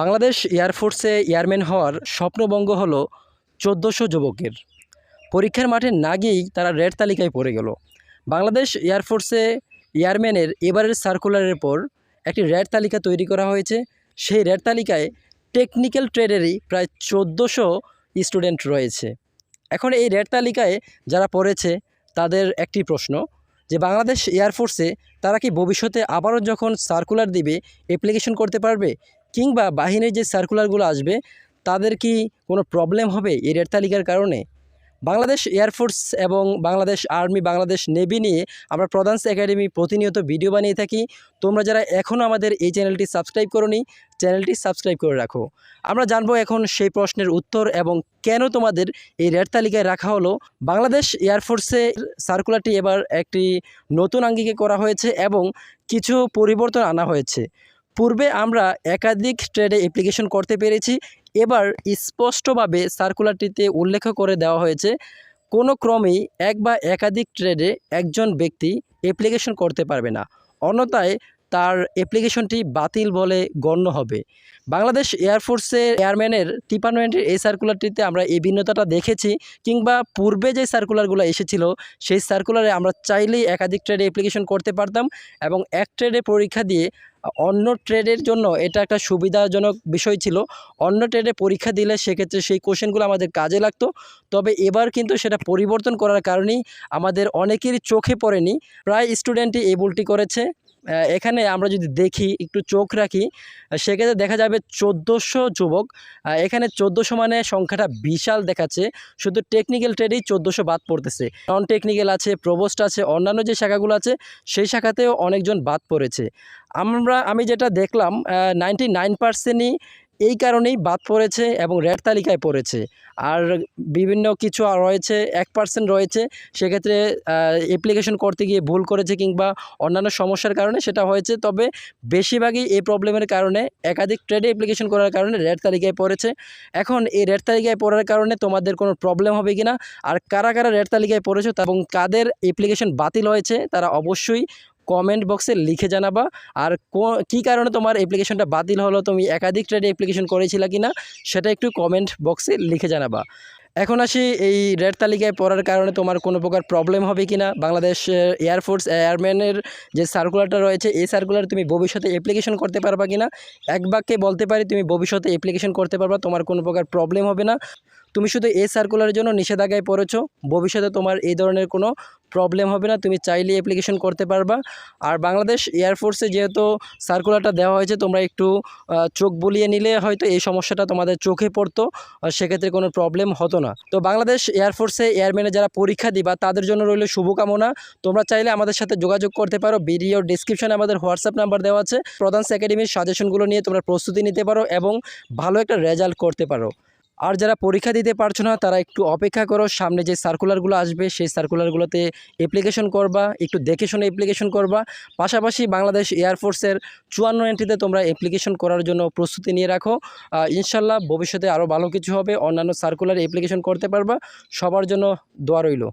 Bangladesh এয়ারফোর্সে airman হওয়ার স্বপ্নভঙ্গ হলো চোদ্দোশো যুবকের। পরীক্ষার মাঠে না গিয়েই তারা রেড তালিকায় পড়ে গেল। বাংলাদেশ এয়ারফোর্সে এয়ারম্যানের এবারের সার্কুলারের পর একটি রেড তালিকা তৈরি করা হয়েছে। সেই রেড তালিকায় টেকনিক্যাল ট্রেডেরই প্রায় চোদ্দোশো স্টুডেন্ট রয়েছে। এখন এই রেড তালিকায় যারা পড়েছে, তাদের একটি প্রশ্ন, যে বাংলাদেশ এয়ারফোর্সে তারা কি ভবিষ্যতে আবারও যখন সার্কুলার দিবে অ্যাপ্লিকেশন করতে পারবে? কিংবা বাহিনীর যে সার্কুলারগুলো আসবে, তাদের কি কোনো প্রবলেম হবে এই রেড তালিকার কারণে? বাংলাদেশ এয়ারফোর্স এবং বাংলাদেশ আর্মি বাংলাদেশ নেভি নিয়ে আমরা প্রধান একাডেমি প্রতিনিয়ত ভিডিও বানিয়ে থাকি। তোমরা যারা এখনও আমাদের এই চ্যানেলটি সাবস্ক্রাইব করনি, চ্যানেলটি সাবস্ক্রাইব করে রাখো। আমরা জানব এখন সেই প্রশ্নের উত্তর এবং কেন তোমাদের এই রেড তালিকায় রাখা হলো। বাংলাদেশ এয়ারফোর্সের সার্কুলারটি এবার একটি নতুন আঙ্গিকে করা হয়েছে এবং কিছু পরিবর্তন আনা হয়েছে। পূর্বে আমরা একাধিক ট্রেডে অ্যাপ্লিকেশন করতে পেরেছি। এবার স্পষ্টভাবে সার্কুলারটিতে উল্লেখ করে দেওয়া হয়েছে, কোনো ক্রমেই এক বা একাধিক ট্রেডে একজন ব্যক্তি অ্যাপ্লিকেশন করতে পারবে না। অন্যথায় তার অ্যাপ্লিকেশনটি বাতিল বলে গণ্য হবে। বাংলাদেশ এয়ারফোর্সের এয়ারম্যানের ডিপার্টমেন্টের এই সার্কুলারটিতে আমরা এই ভিন্নতাটা দেখেছি, কিংবা পূর্বে যে সার্কুলারগুলো এসেছিল, সেই সার্কুলারে আমরা চাইলেই একাধিক ট্রেডে অ্যাপ্লিকেশন করতে পারতাম এবং এক ট্রেডে পরীক্ষা দিয়ে অন্য ট্রেডের জন্য এটা একটা সুবিধাজনক বিষয় ছিল। অন্য ট্রেডে পরীক্ষা দিলে সেক্ষেত্রে সেই কোশ্চেনগুলো আমাদের কাজে লাগতো। তবে এবার কিন্তু সেটা পরিবর্তন করার কারণেই আমাদের অনেকেরই চোখে পড়েনি। প্রায় স্টুডেন্টই এই ভুলটি করেছে। এখানে আমরা যদি দেখি, একটু চোখ রাখি সেক্ষেত্রে দেখা যাবে চোদ্দোশো যুবক এখানে চোদ্দোশো মানে সংখ্যাটা বিশাল দেখাচ্ছে, শুধু টেকনিক্যাল ট্রেডেই চোদ্দোশো বাদ পড়তেছে। নন টেকনিক্যাল আছে প্রবোস্ট আছে, অন্যান্য যে শাখাগুলো আছে, সেই শাখাতেও অনেকজন বাদ পড়েছে। আমরা, আমি যেটা দেখলাম নাইনটি নাইন পার্সেন্টই এই কারণেই বাদ পড়েছে এবং রেড তালিকায় পড়েছে। আর বিভিন্ন কিছু রয়েছে, এক পার্সেন্ট রয়েছে, সেক্ষেত্রে অ্যাপ্লিকেশন করতে গিয়ে ভুল করেছে কিংবা অন্যান্য সমস্যার কারণে সেটা হয়েছে। তবে বেশিরভাগই এই প্রবলেমের কারণে, একাধিক ট্রেডে অ্যাপ্লিকেশন করার কারণে রেড তালিকায় পড়েছে। এখন এই রেড তালিকায় পড়ার কারণে তোমাদের কোনো প্রবলেম হবে কি না আর কারা কারা রেড তালিকায় পড়েছো, এবং কাদের অ্যাপ্লিকেশন বাতিল হয়েছে, তারা অবশ্যই কমেন্ট বক্সে লিখে জানাবা। আর কো- কারণে তোমার অ্যাপ্লিকেশনটা বাতিল হলো? তুমি একাধিক ট্রেডে অ্যাপ্লিকেশন করেছিলা কি না সেটা একটু কমেন্ট বক্সে লিখে জানাবা। এখন আসি এই রেড তালিকায় পড়ার কারণে তোমার কোনো প্রকার প্রবলেম হবে কি না বাংলাদেশ এয়ারফোর্স এয়ারম্যানের যে সার্কুলারটা রয়েছে, এই সার্কুলার তুমি ভবিষ্যতে অ্যাপ্লিকেশন করতে পারবা কি না এক বাক্যে বলতে পারি, তুমি ভবিষ্যতে অ্যাপ্লিকেশন করতে পারবা, তোমার কোনো প্রকার প্রবলেম হবে না। তুমি শুধু এই সার্কুলারের জন্য নিষেধাজ্ঞায় পড়েছো। ভবিষ্যতে তোমার এই ধরনের কোনো প্রবলেম হবে না। তুমি চাইলে অ্যাপ্লিকেশন করতে পারবা। আর বাংলাদেশ এয়ারফোর্সে যেহেতু সার্কুলারটা দেওয়া হয়েছে, তোমরা একটু চোখ বুলিয়ে নিলে হয়তো এই সমস্যাটা তোমাদের চোখে পড়তো। সেক্ষেত্রে কোনো প্রবলেম হতো না। তো বাংলাদেশ এয়ারফোর্সে এয়ারম্যানে যারা পরীক্ষা দিবা, তাদের জন্য রইল শুভকামনা। তোমরা চাইলে আমাদের সাথে যোগাযোগ করতে পারো। ভিডিও ডিসক্রিপশনে আমাদের হোয়াটসঅ্যাপ নাম্বার দেওয়া আছে। প্রধান একাডেমির সাজেশনগুলো নিয়ে তোমরা প্রস্তুতি নিতে পারো এবং ভালো একটা রেজাল্ট করতে পারো। আর যারা পরীক্ষা দিতে পারছ না, তারা একটু অপেক্ষা করো। সামনে যে সার্কুলারগুলো আসবে, সেই সার্কুলারগুলোতে অ্যাপ্লিকেশন করবা, একটু দেখে শুনে অ্যাপ্লিকেশন করবা। পাশাপাশি বাংলাদেশ এয়ারফোর্সের চুয়ান্ন এন্ট্রিতে তোমরা অ্যাপ্লিকেশন করার জন্য প্রস্তুতি নিয়ে রাখো। ইনশাল্লাহ ভবিষ্যতে আরও ভালো কিছু হবে। অন্যান্য সার্কুলার অ্যাপ্লিকেশন করতে পারবা। সবার জন্য দোয়া রইল।